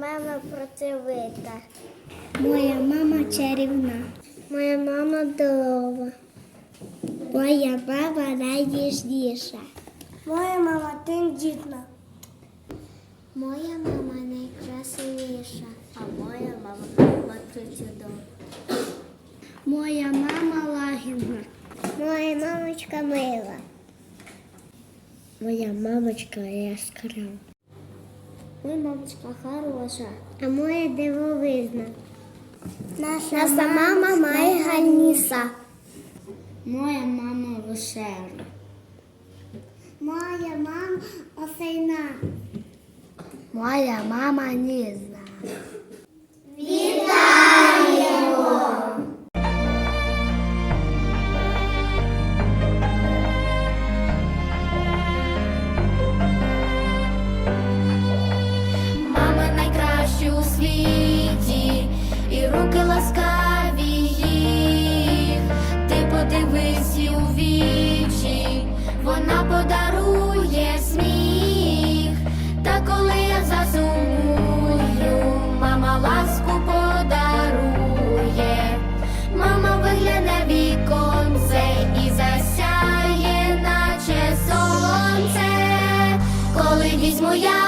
мама працьовита. Моя мама чарівна. Моя мама здорова. Моя мама найніжніша. Моя мама тендітна. Моя мама найкрасивіша. А моя мама чудова. Моя мама лагідна. Моя мамочка мила. Моя мамочка яскрава. Моя мамочка хороша. А моя дивовижна. Наша, Наша мама має гальніса. Моя мама весела. Моя мама осейна. Моя мама ніжна. моя.